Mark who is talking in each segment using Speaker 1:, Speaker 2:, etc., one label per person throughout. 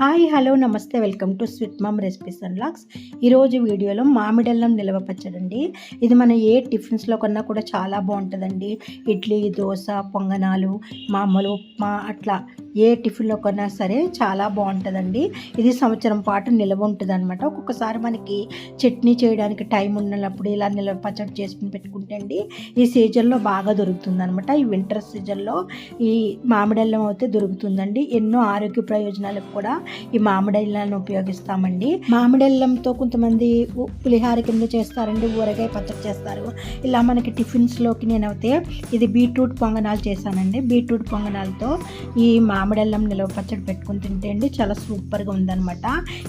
Speaker 1: Hi hello నమస్తే welcome to sweet mom recipes and lakhs. ఈరోజు వీడియోలో మామిడల్లం నిల్వ పచ్చడండి. ఇది మన ఏ టిఫిన్స్లో కన్నా కూడా చాలా బాగుంటుందండి. ఇడ్లీ దోశ పొంగనాలు మామూలు ఉప్మా అట్లా ఏ టిఫిన్లో కొన్నా సరే చాలా బాగుంటుందండి. ఇది సంవత్సరం పాటు నిల్వ ఉంటుంది అనమాట ఒక్కొక్కసారి మనకి చట్నీ చేయడానికి టైం ఉన్నప్పుడు ఇలా నిల్వ పచ్చడి చేసుకుని పెట్టుకుంటే అండి ఈ సీజన్లో బాగా దొరుకుతుంది అనమాట ఈ వింటర్ సీజన్లో ఈ మామిడల్లం అయితే దొరుకుతుందండి. ఎన్నో ఆరోగ్య ప్రయోజనాలకు కూడా ఈ మామిడల్లాన్ని ఉపయోగిస్తామండి. మామిడల్లంతో కొంతమంది పులిహార కింద చేస్తారండి ఊరగాయ పచ్చడి చేస్తారు. ఇలా మనకి టిఫిన్స్లోకి నేనైతే ఇది బీట్రూట్ పొంగనాలు చేశానండి. బీట్రూట్ పొంగనాలతో ఈ మామిడల్లం నిలవ పచ్చడి పెట్టుకుని తింటే అండి చాలా సూపర్గా ఉందన్నమాట.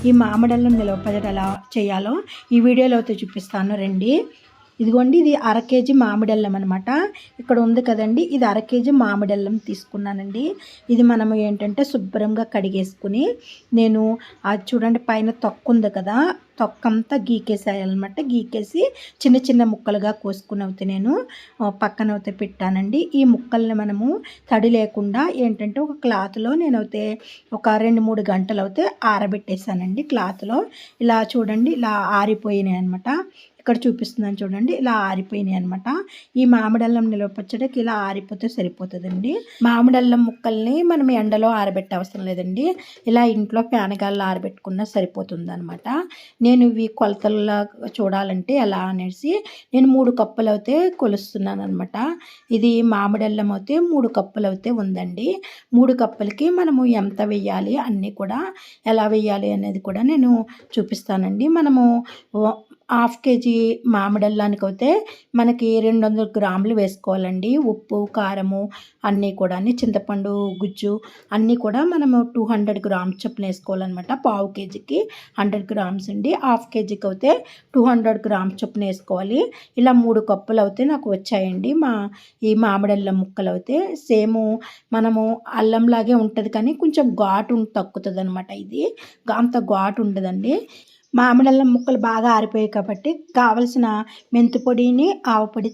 Speaker 1: ఈ మామిడల్లం నిలవ పచ్చడి ఎలా చేయాలో ఈ వీడియోలో అయితే చూపిస్తాను. రండి. ఇదిగోండి ఇది అర కేజీ మామిడల్లం అనమాట ఇక్కడ ఉంది కదండి ఇది అర కేజీ మామిడల్లం తీసుకున్నానండి. ఇది మనము ఏంటంటే శుభ్రంగా కడిగేసుకుని నేను అది చూడండి పైన తొక్క ఉంది కదా తొక్కంతా గీకేసేయాలన్నమాట. గీకేసి చిన్న చిన్న ముక్కలుగా కోసుకుని అయితే నేను పక్కన అయితే పెట్టానండి. ఈ ముక్కల్ని మనము తడి లేకుండా ఏంటంటే ఒక క్లాత్లో నేనైతే ఒక రెండు మూడు గంటలు అయితే ఆరబెట్టేశానండి క్లాత్లో. ఇలా చూడండి ఇలా ఆరిపోయినాయి అనమాట ఇక్కడ చూపిస్తున్నాను చూడండి. ఇలా ఆరిపోయినాయి అనమాట ఈ మామిడల్లం నిల్వ పచ్చడికి ఇలా ఆరిపోతే సరిపోతుందండి. మామిడల్లం ముక్కల్ని మనం ఎండలో ఆరబెట్టే అవసరం లేదండి. ఇలా ఇంట్లో ప్యానగాల్లో ఆరబెట్టుకున్నా సరిపోతుంది అనమాట నేను ఇవి కొలతల్లో చూడాలంటే ఎలా అనేసి నేను మూడు కప్పులు అయితే కొలుస్తున్నాను అనమాట ఇది మామిడల్లం అయితే మూడు కప్పులు అయితే ఉందండి. మూడు కప్పులకి మనము ఎంత వెయ్యాలి అన్నీ కూడా ఎలా వెయ్యాలి అనేది కూడా నేను చూపిస్తానండి. మనము హాఫ్ కేజీ మామిడల్లానికి అయితే మనకి రెండు వందల గ్రాములు వేసుకోవాలండి. ఉప్పు కారము అన్నీ కూడా చింతపండు గుజ్జు అన్నీ కూడా మనము టూ హండ్రెడ్ గ్రామ్స్ చొప్పున వేసుకోవాలన్నమాట. పావు కేజీకి హండ్రెడ్ గ్రామ్స్ అండి. హాఫ్ కేజీకి అయితే టూ హండ్రెడ్ గ్రామ్స్ చొప్పున వేసుకోవాలి. ఇలా మూడు కప్పులు అయితే నాకు వచ్చాయండి. మా ఈ మామిడల్లం ముక్కలు అయితే సేమ్ మనము అల్లంలాగే ఉంటుంది కానీ కొంచెం ఘాటు తక్కుతుంది అనమాట ఇది. అంత ఘాటు ఉండదండి. మామిడల్లం ముక్కలు బాగా ఆరిపోయాయి కాబట్టి కావలసిన మెంతి పొడిని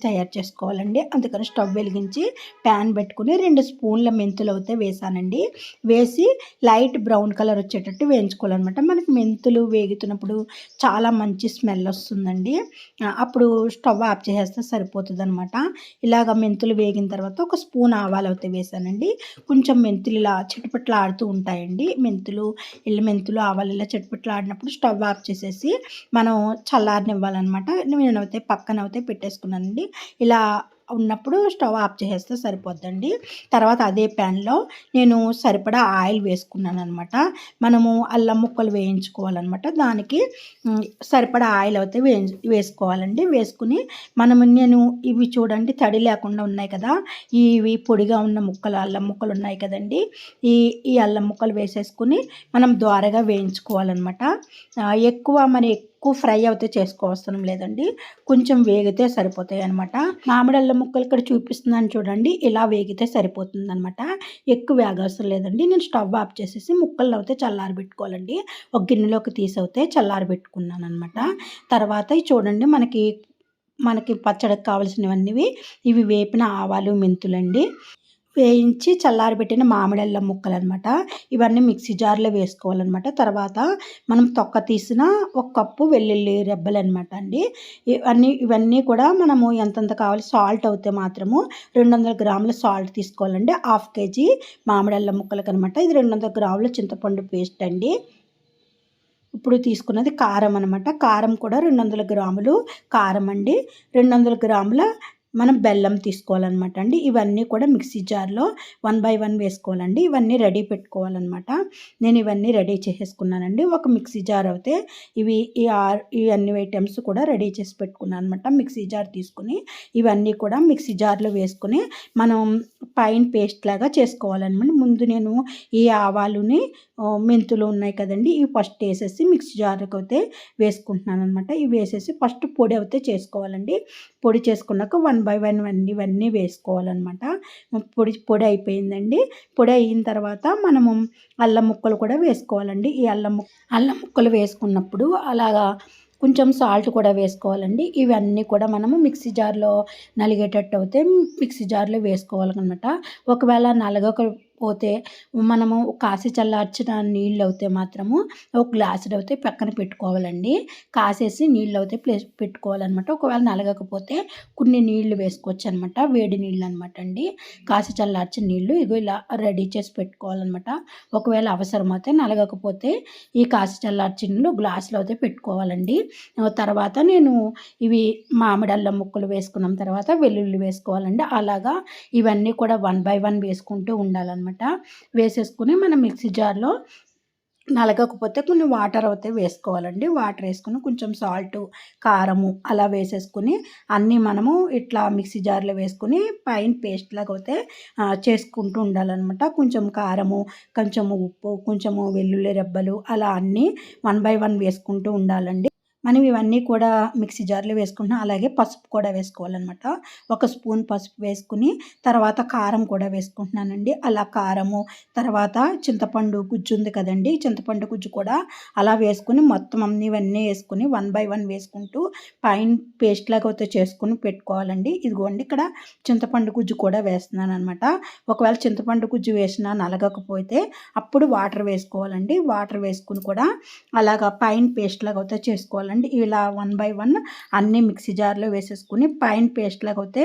Speaker 1: తయారు చేసుకోవాలండి. అందుకని స్టవ్ వెలిగించి ప్యాన్ పెట్టుకుని రెండు స్పూన్ల మెంతులు అయితే వేసానండి. వేసి లైట్ బ్రౌన్ కలర్ వచ్చేటట్టు వేయించుకోవాలన్నమాట. మనకి మెంతులు వేగుతున్నప్పుడు చాలా మంచి స్మెల్ వస్తుందండి. అప్పుడు స్టవ్ ఆఫ్ చేసేస్తే సరిపోతుంది అనమాట ఇలాగ మెంతులు వేగిన తర్వాత ఒక స్పూన్ ఆవాలు అయితే వేసానండి. కొంచెం మెంతులు ఇలా చిటపట్లు ఆడుతూ ఉంటాయండి. మెంతులు ఇళ్ళ మెంతులు ఆవాలు ఇలా చిటపట్లు ఆడినప్పుడు స్టవ్ ఆఫ్ వచ్చేసేసి మనం చల్లారనివ్వాలన్నమాట. నేనైతే పక్కన అయితే పెట్టేసుకున్నానండి. ఇలా ఉన్నప్పుడు స్టవ్ ఆఫ్ చేసేస్తే సరిపోద్దండి. తర్వాత అదే ప్యాన్లో నేను సరిపడా ఆయిల్ వేసుకున్నాను అనమాట మనము అల్లం ముక్కలు వేయించుకోవాలన్నమాట. దానికి సరిపడా ఆయిల్ అయితే వే వేసుకోవాలండి. వేసుకుని మనము నేను ఇవి చూడండి తడి లేకుండా ఉన్నాయి కదా. ఇవి పొడిగా ఉన్న ముక్కలు అల్లం ముక్కలు ఉన్నాయి కదండి. ఈ ఈ అల్లం ముక్కలు వేసేసుకుని మనం ద్వారగా వేయించుకోవాలన్నమాట. ఎక్కువ మరి ఎక్కువ ఫ్రై అయితే చేసుకోవసరం లేదండి. కొంచెం వేగితే సరిపోతాయి అనమాట మామిడల్ల ముక్కలు ఇక్కడ చూపిస్తున్నాను చూడండి. ఇలా వేగితే సరిపోతుంది అనమాట ఎక్కువ వేగవసరం లేదండి. నేను స్టవ్ ఆఫ్ చేసేసి ముక్కలు అయితే చల్లారబెట్టుకోవాలండి. ఒక గిన్నెలోకి తీసి అయితే చల్లారబెట్టుకున్నాను అనమాట తర్వాత చూడండి మనకి మనకి పచ్చడికి కావాల్సినవన్నీ ఇవి వేపిన ఆవాలు మెంతులండి. వేయించి చల్లారబెట్టిన మామిడల్ల ముక్కలు అనమాట ఇవన్నీ మిక్సీ జార్లో వేసుకోవాలన్నమాట తర్వాత మనం తొక్క తీసిన ఒక కప్పు వెల్లుల్లి రెబ్బలు అనమాట అండి. ఇవన్నీ ఇవన్నీ కూడా మనము ఎంతెంత కావాలి సాల్ట్ అవుతే మాత్రము రెండు వందల గ్రాముల సాల్ట్ తీసుకోవాలండి. హాఫ్ కేజీ మామిడల్ల ముక్కలకు అనమాట ఇది రెండు వందల గ్రాముల చింతపండు పేస్ట్ అండి. ఇప్పుడు తీసుకున్నది కారం అనమాట. కారం కూడా రెండు వందల గ్రాములు కారం అండి. రెండు వందల గ్రాముల మనం బెల్లం తీసుకోవాలన్నమాట అండి. ఇవన్నీ కూడా మిక్సీ జార్లో వన్ బై వన్ వేసుకోవాలండి. ఇవన్నీ రెడీ పెట్టుకోవాలన్నమాట. నేను ఇవన్నీ రెడీ చేసేసుకున్నానండి. ఒక మిక్సీ జార్ అయితే ఇవి ఈ ఆర్ ఈ అన్ని ఐటమ్స్ కూడా రెడీ చేసి పెట్టుకున్నాను అనమాట మిక్సీ జార్ తీసుకుని ఇవన్నీ కూడా మిక్సీ జార్లో వేసుకుని మనం పైన పేస్ట్ లాగా చేసుకోవాలన్నమాట. ముందు నేను ఈ ఆవాలుని మెంతులు ఉన్నాయి కదండి ఇవి ఫస్ట్ వేసేసి మిక్సీ జార్కి అయితే వేసుకుంటున్నాను అనమాట ఇవి వేసేసి ఫస్ట్ పొడి అయితే చేసుకోవాలండి. పొడి చేసుకున్నాక వన్ బై వన్ అన్నీ ఇవన్నీ వేసుకోవాలన్నమాట. పొడి పొడి అయిపోయిందండి. పొడి అయిన తర్వాత మనము అల్లం ముక్కలు కూడా వేసుకోవాలండి. ఈ అల్లం అల్లం ముక్కలు వేసుకున్నప్పుడు అలాగా కొంచెం సాల్ట్ కూడా వేసుకోవాలండి. ఇవన్నీ కూడా మనము మిక్సీ జార్లో నలిగేటట్టు అయితే మిక్సీ జార్లో వేసుకోవాలన్నమాట. ఒకవేళ నలగక పోతే మనము కాసి చల్లార్చిన నీళ్ళు అవుతే మాత్రము ఒక గ్లాసుడు అయితే పక్కన పెట్టుకోవాలండి. కాసేసి నీళ్ళు అయితే ప్లేస్ పెట్టుకోవాలన్నమాట. ఒకవేళ నలగకపోతే కొన్ని నీళ్ళు వేసుకోవచ్చు అనమాట వేడి నీళ్ళు అనమాట అండి. కాసి చల్లార్చిన నీళ్ళు ఇగో ఇలా రెడీ చేసి పెట్టుకోవాలన్నమాట. ఒకవేళ అవసరమైతే నలగకపోతే ఈ కాసి చల్లార్చిన నీళ్ళు గ్లాసులో అయితే పెట్టుకోవాలండి. తర్వాత నేను ఇవి మామిడి అల్లం ముక్కలు వేసుకున్నాం తర్వాత వెల్లుల్లి వేసుకోవాలండి. అలాగా ఇవన్నీ కూడా వన్ బై వన్ వేసుకుంటూ ఉండాలన్నమాట. వేసేసుకుని మనం మిక్సీ జార్లో నలగకపోతే కొన్ని వాటర్ అయితే వేసుకోవాలండి. వాటర్ వేసుకుని కొంచెం సాల్ట్ కారము అలా వేసేసుకుని అన్నీ మనము ఇట్లా మిక్సీ జార్లో వేసుకుని పైన పేస్ట్ లాగా అయితే చేసుకుంటూ ఉండాలన్నమాట. కొంచెం కారము కొంచెము ఉప్పు కొంచెము వెల్లుల్లి రెబ్బలు అలా అన్నీ వన్ బై వన్ వేసుకుంటూ ఉండాలండి. మనం ఇవన్నీ కూడా మిక్సీ జార్లో వేసుకుంటున్నాం. అలాగే పసుపు కూడా వేసుకోవాలన్నమాట. ఒక స్పూన్ పసుపు వేసుకుని తర్వాత కారం కూడా వేసుకుంటున్నానండి. అలా కారము తర్వాత చింతపండు గుజ్జు ఉంది కదండి. చింతపండు గుజ్జు కూడా అలా వేసుకుని మొత్తం అన్ని ఇవన్నీ వేసుకుని వన్ బై వన్ వేసుకుంటూ పైన పేస్ట్ లాగా అయితే చేసుకుని పెట్టుకోవాలండి. ఇదిగోండి ఇక్కడ చింతపండు గుజ్జు కూడా వేస్తున్నాను అనమాట ఒకవేళ చింతపండు గుజ్జు వేసినా నలగకపోతే అప్పుడు వాటర్ వేసుకోవాలండి. వాటర్ వేసుకుని కూడా అలాగా పైన పేస్ట్ లాగా అయితే చేసుకోవాలండి. ఇలా వన్ బై వన్ అన్నీ మిక్సీ జార్లో వేసేసుకుని పైన పేస్ట్ అయితే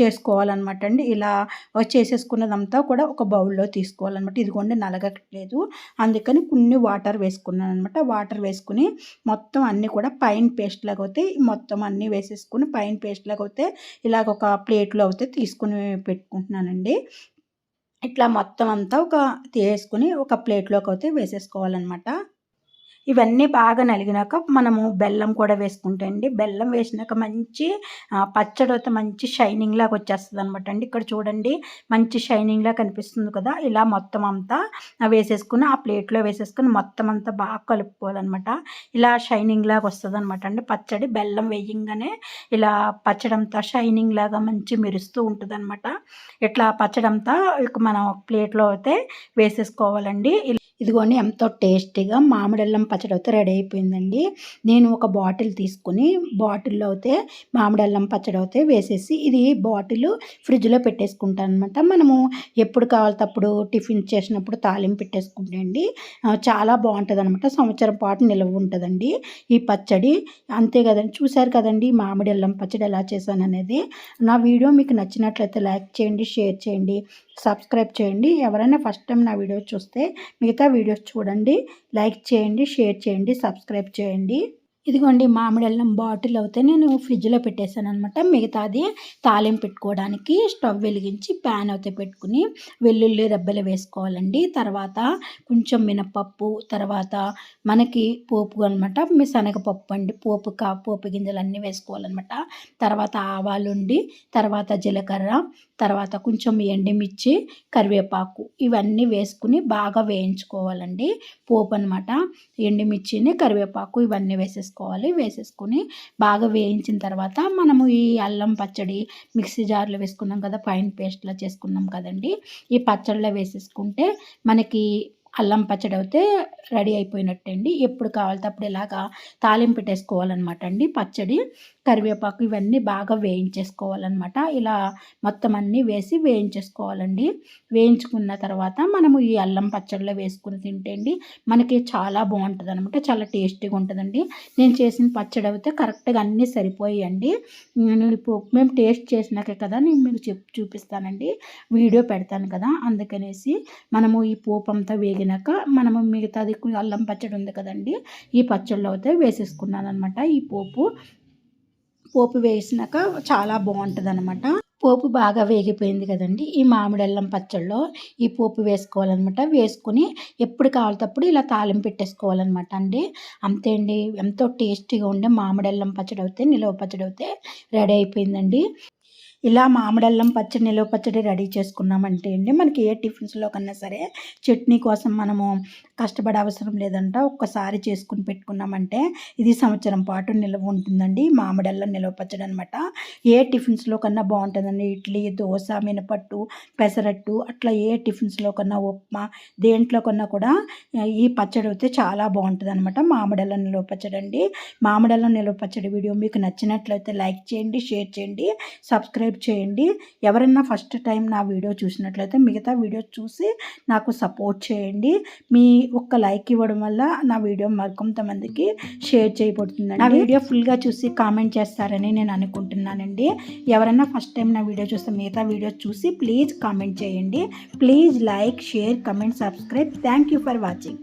Speaker 1: చేసుకోవాలన్నమాట అండి. ఇలా చేసేసుకున్నదంతా కూడా ఒక బౌల్లో తీసుకోవాలన్నమాట. ఇదిగోండి నలగట్లేదు. అందుకని కొన్ని వాటర్ వేసుకున్నాను అనమాట వాటర్ వేసుకుని మొత్తం అన్నీ కూడా పైన పేస్ట్ అయితే మొత్తం అన్నీ వేసేసుకుని పైన పేస్ట్ అయితే ఇలాగ ఒక ప్లేట్లో అయితే తీసుకుని పెట్టుకుంటున్నానండి. ఇట్లా మొత్తం అంతా ఒక తీసుకుని ఒక ప్లేట్లోకి అయితే వేసేసుకోవాలన్నమాట. ఇవన్నీ బాగా నలిగినాక మనము బెల్లం కూడా వేసుకుంటాం అండి బెల్లం వేసినాక మంచి పచ్చడి అయితే మంచి షైనింగ్ లాగా వచ్చేస్తుంది అనమాట అండి. ఇక్కడ చూడండి మంచి షైనింగ్ లాగా కనిపిస్తుంది కదా ఇలా మొత్తం అంతా వేసేసుకుని ఆ ప్లేట్లో వేసేసుకుని మొత్తం అంతా బాగా కలుపుకోవాలన్నమాట. ఇలా షైనింగ్ లాగా వస్తుంది అనమాట అండి. పచ్చడి బెల్లం వేయంగానే ఇలా పచ్చడి అంతా షైనింగ్ లాగా మంచి మెరుస్తూ ఉంటుంది అనమాట ఇట్లా పచ్చడి అంతా ఇక మనం ప్లేట్లో అయితే వేసేసుకోవాలండి. ఇదిగోండి ఎంతో టేస్టీగా మామిడల్లం పచ్చడి అయితే రెడీ అయిపోయిందండి. నేను ఒక బాటిల్ తీసుకుని బాటిల్లో అయితే మామిడల్లం పచ్చడి అయితే వేసేసి ఇది బాటిల్ ఫ్రిడ్జ్లో పెట్టేసుకుంటాను అనమాట మనము ఎప్పుడు కావాలప్పుడు టిఫిన్ చేసినప్పుడు తాలిం పెట్టేసుకుంటే అండి చాలా బాగుంటుంది అనమాట సంవత్సరం పాటు నిల్వ ఉంటుందండి ఈ పచ్చడి. అంతే కదండి చూశారు కదండి మామిడి అల్లం పచ్చడి ఎలా చేశాను అనేది. నా వీడియో మీకు నచ్చినట్లయితే లైక్ చేయండి షేర్ చేయండి సబ్స్క్రైబ్ చేయండి. ఎవరైనా ఫస్ట్ టైం నా వీడియో చూస్తే మిగతా వీడియోస్ చూడండి. లైక్ చేయండి షేర్ చేయండి సబ్స్క్రైబ్ చేయండి. ఇదిగోండి మామిడి అల్లం బాటిల్ అయితే నేను ఫ్రిడ్జ్లో పెట్టేశాను అనమాట మిగతాది తాలిం పెట్టుకోవడానికి స్టవ్ వెలిగించి ప్యాన్ అయితే పెట్టుకుని వెల్లుల్లి రెబ్బలు వేసుకోవాలండి. తర్వాత కొంచెం మినపప్పు తర్వాత మనకి పోపు అనమాట మీ శనగపప్పు అండి పోపు కా పోపు గింజలు అన్నీ వేసుకోవాలన్నమాట. తర్వాత ఆవాలు ఉండి తర్వాత జీలకర్ర తర్వాత కొంచెం ఎండుమిర్చి కరివేపాకు ఇవన్నీ వేసుకుని బాగా వేయించుకోవాలండి. పోపు అనమాట ఎండుమిర్చిని కరివేపాకు ఇవన్నీ వేసేసుకోవాలి. వేసుకోవాలి. వేసేసుకుని బాగా వేయించిన తర్వాత మనము ఈ అల్లం పచ్చడి మిక్సీ జార్లో వేసుకున్నాం కదా ఫైన్ పేస్ట్లో చేసుకున్నాం కదండి. ఈ పచ్చడిలో వేసేసుకుంటే మనకి అల్లం పచ్చడి అయితే రెడీ అయిపోయినట్టండి. ఎప్పుడు కావాలితే అప్పుడు ఇలాగా తాలింపు పెట్టేసుకోవాలన్నమాట అండి పచ్చడి. కరివేపాకు ఇవన్నీ బాగా వేయించేసుకోవాలన్నమాట. ఇలా మొత్తం అన్నీ వేసి వేయించేసుకోవాలండి. వేయించుకున్న తర్వాత మనము ఈ అల్లం పచ్చడిలో వేసుకుని తింటే అండి మనకి చాలా బాగుంటుంది అనమాట చాలా టేస్టీగా ఉంటుందండి. నేను చేసిన పచ్చడి అయితే కరెక్ట్గా అన్నీ సరిపోయాయండి. నేను మేము టేస్ట్ చేసినాకే కదా నేను మీకు చెప్పు చూపిస్తానండి. వీడియో పెడతాను కదా అందుకనేసి మనము ఈ పోపు అంతా వేగినాక మనము మిగతాది అల్లం పచ్చడి ఉంది కదండి ఈ పచ్చడిలో అయితే వేసేసుకున్నాను అనమాట ఈ పోపు పోపు వేసినాక చాలా బాగుంటుంది అనమాట పోపు బాగా వేగిపోయింది కదండి. ఈ మామిడి అల్లం పచ్చడిలో ఈ పోపు వేసుకోవాలన్నమాట. వేసుకుని ఎప్పుడు కావాలప్పుడు ఇలా తాలింపు పెట్టేసుకోవాలన్నమాట అండి. అంతే అండి. ఎంతో టేస్టీగా ఉండే మామిడి అల్లం పచ్చడి అయితే నిలవ పచ్చడి అయితే రెడీ అయిపోయిందండి. ఇలా మామిడల్లం పచ్చడి నిలువ పచ్చడి రెడీ చేసుకున్నామంటే అండి మనకి ఏ టిఫిన్స్లో కన్నా సరే చట్నీ కోసం మనము కష్టపడే అవసరం లేదంట. ఒక్కసారి చేసుకుని పెట్టుకున్నామంటే ఇది సంవత్సరం పాటు నిల్వ ఉంటుందండి మామిడల్లం నిలువ పచ్చడి అనమాట ఏ టిఫిన్స్లో కన్నా బాగుంటుందండి ఇడ్లీ దోశ మినపట్టు పెసరట్టు అట్లా ఏ టిఫిన్స్లో కన్నా ఉప్మా దేంట్లో కన్నా కూడా ఈ పచ్చడి అయితే చాలా బాగుంటుంది అనమాట మామిడల్లం నిలువ పచ్చడి అండి. మామిడల్లం నిలువ పచ్చడి వీడియో మీకు నచ్చినట్లయితే లైక్ చేయండి షేర్ చేయండి సబ్స్క్రైబ్ సబ్స్క్రైబ్ చేయండి. ఎవరైనా ఫస్ట్ టైం నా వీడియో చూసినట్లయితే మిగతా వీడియో చూసి నాకు సపోర్ట్ చేయండి. మీ ఒక్క లైక్ ఇవ్వడం వల్ల నా వీడియో మరికొంతమందికి షేర్ చేయబడుతుందండి. నా వీడియో ఫుల్గా చూసి కామెంట్ చేస్తారని నేను అనుకుంటున్నానండి. ఎవరైనా ఫస్ట్ టైం నా వీడియో చూస్తే మిగతా వీడియో చూసి ప్లీజ్ కామెంట్ చేయండి. Please like share comment subscribe. Thank you for watching.